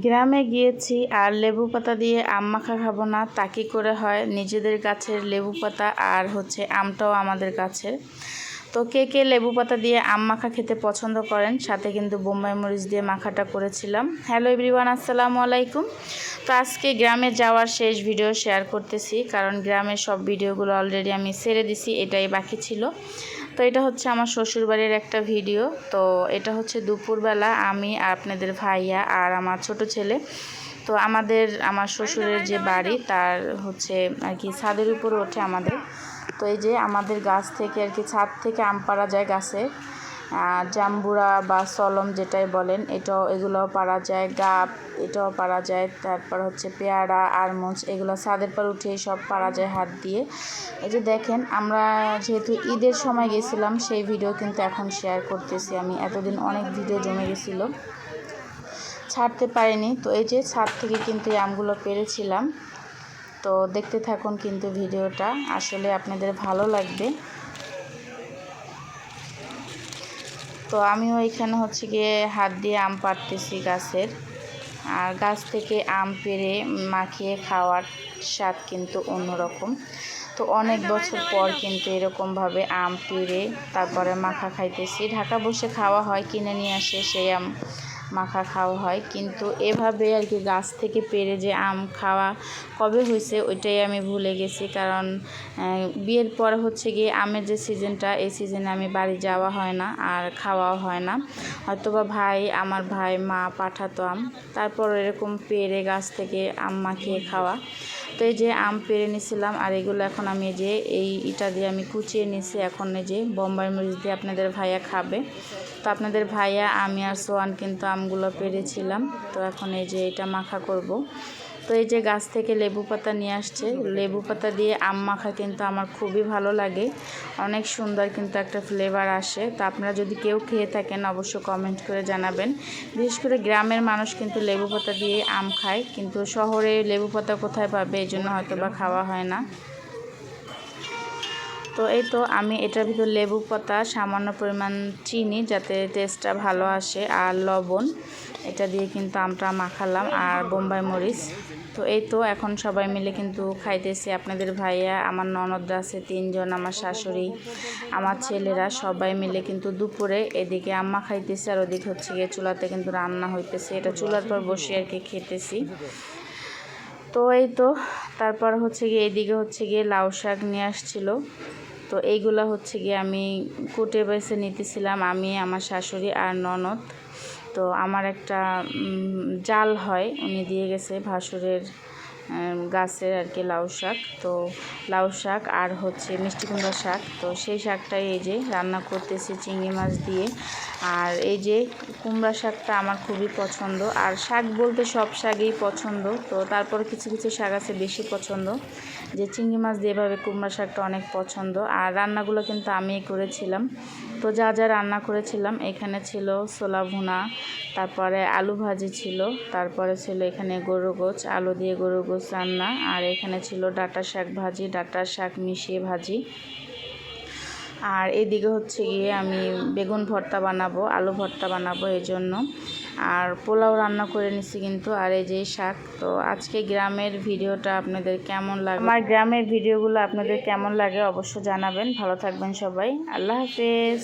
গ্রামে গিয়েছি আর লেবু পাতা দিয়ে আম মাখা খাব না। তা কি করে হয়? নিজেদের গাছের লেবু পাতা আর হচ্ছে আমটাও আমাদের গাছের। তো কে কে লেবু পাতা দিয়ে আম মাখা খেতে পছন্দ করেন, সাথে কিন্তু বোম্বাই মরিচ দিয়ে মাখাটা করেছিলাম। হ্যালো এভরিওয়ান, আসসালামু আলাইকুম। তো আজকে গ্রামে যাওয়ার শেষ ভিডিও শেয়ার করতেছি, কারণ গ্রামের সব ভিডিওগুলো অলরেডি আমি ছেড়ে দিছি, এটাই বাকি ছিল। তো এটা হচ্ছে আমার শ্বশুরবাড়ির একটা ভিডিও। তো এটা হচ্ছে দুপুরবেলা আমি আপনাদের ভাইয়া আর আমার ছোট ছেলে। তো আমাদের, আমার শ্বশুরের যে বাড়ি, তার হচ্ছে আর কি ছাদের উপর ওঠে আমাদের। তো এই যে আমাদের গাছ থেকে আর কি ছাদ থেকে আম পাড়া যায় গাছে। জাম্বুরা বা সলম যেটাই বলেন, এটাও, এগুলোও পারা যায়। গাপ এটাও পারা যায়। তারপর হচ্ছে পেয়ারা আরমোজ এগুলো ছাদের পর উঠে সব পারা যায় হাত দিয়ে। এই যে দেখেন, আমরা যেহেতু ঈদের সময় গেছিলাম, সেই ভিডিও কিন্তু এখন শেয়ার করতেছি আমি। এতদিন অনেক ভিডিও জমে গেছিল। ছাড়তে পারিনি। তো এই যে ছাদ থেকে কিন্তু এই আমগুলো পেরেছিলাম। তো দেখতে থাকুন কিন্তু ভিডিওটা। আসলে আপনাদের ভালো লাগবে। তো আমিও এখানে হচ্ছে গিয়ে হাত দিয়ে আম পাড়তেছি গাছের। আর গাছ থেকে আম পেরে মাখিয়ে খাওয়ার স্বাদ কিন্তু অন্যরকম। তো অনেক বছর পর কিন্তু এরকমভাবে আম পেরে তারপরে মাখা খাইতেছি। ঢাকা বসে খাওয়া হয়, কিনে নিয়ে আসে সেই আম। মাখা খাওয়া হয়। কিন্তু এভাবে আর কি গাছ থেকে পেরে যে আম খাওয়া কবে হয়েছে, ওইটাই আমি ভুলে গেছি। কারণ বিয়ের পর হচ্ছে গিয়ে আমের যে সিজনটা, এই সিজনে আমি বাড়ি যাওয়া হয় না আর খাওয়াও হয় না। হয়তোবা ভাই, আমার ভাই, মা পাঠাতো আম। তারপর এরকম পেরে গাছ থেকে আম মাখিয়ে খাওয়া। তো এই যে আম পেরে নিছিলাম, আর এগুলো এখন আমি যে এই ইটা দিয়ে আমি কুচিয়ে নিছি। এখন এই যে বোম্বাই মরিচ দিয়ে আপনাদের ভাইয়া খাবে। তো আপনাদের ভাইয়া, আমি আর সোয়ান কিন্তু আমগুলো পেরেছিলাম। তো এখন এই যে এটা মাখা করব। তো এই যে গাছ থেকে লেবু পাতা নিয়ে আসছে। লেবু পাতা দিয়ে আম মাখা কিন্তু আমার খুবই ভালো লাগে। অনেক সুন্দর কিন্তু একটা ফ্লেভার আসে। তো আপনারা যদি কেউ খেয়ে থাকেন অবশ্যই কমেন্ট করে জানাবেন। বিশেষ করে গ্রামের মানুষ কিন্তু লেবু পাতা দিয়ে আম খায়। কিন্তু শহরে লেবু পাতা কোথায় পাবে? এই জন্য হয়তো বা খাওয়া হয় না। তো এই তো আমি এটার ভিতর লেবু পাতা, সামান্য পরিমাণ চিনি যাতে টেস্টটা ভালো আসে আর লবণ। এটা দিয়ে কিন্তু আমটা মাখালাম আর বোম্বাই মরিচ। তো এই তো এখন সবাই মিলে কিন্তু খাইতেছি। আপনাদের ভাইয়া, আমার ননদরা আছে, তিনজন, আমার শাশুড়ি, আমার ছেলেরা সবাই মিলে কিন্তু দুপুরে এদিকে আম্মা খাইতেছে আর ওদিকে হচ্ছে গিয়ে চুলাতে কিন্তু রান্না হইতেছে। এটা চুলার পর বসে আর কি খেতেছি। তো এই তো, তারপর হচ্ছে গিয়ে এইদিকে হচ্ছে গিয়ে লাউ শাক নিয়ে আসছিল। তো এইগুলো হচ্ছে গিয়ে আমি কুটে বেছে নিতেছিলাম, আমি, আমার শাশুড়ি আর ননদ। তো আমার একটা জাল হয়, উনি দিয়ে গেছে ভাসুরের গাছের আর কি লাউ শাক। তো লাউ শাক আর হচ্ছে মিষ্টি কুমড়া শাক। তো সেই শাকটাই এই যে রান্না করতেছি চিংড়ি মাছ দিয়ে। আর এই যে কুমড়া শাকটা আমার খুবই পছন্দ। আর শাক বলতে সব শাকই পছন্দ। তো তারপর কিছু কিছু শাক আছে বেশি পছন্দ। যে চিংড়ি মাছ দিয়ে এভাবে কুমড়া শাকটা অনেক পছন্দ। আর রান্নাগুলো কিন্তু আমিই করেছিলাম। তো যা যা রান্না করেছিলাম, এখানে ছিল ছোলা ভুনা, তারপরে আলু ভাজি ছিল, তারপরে ছিল এখানে গরু গোছ আলু দিয়ে গরু গোছ রান্না, আর এখানে ছিল ডাটা শাক ভাজি, ডাটা শাক মিশিয়ে ভাজি। আর এদিকে হচ্ছে গিয়ে আমি বেগুন ভর্তা বানাবো, আলু ভর্তা বানাবো এই জন্য। আর পোলাও রান্না করে নিছি কিন্তু, আর এই যে শাক। তো আজকে গ্রামের ভিডিওটা আপনাদের কেমন লাগে? আমার গ্রামের ভিডিওগুলো আপনাদের কেমন লাগে অবশ্য জানাবেন। ভালো থাকবেন সবাই। আল্লাহ হাফেজ।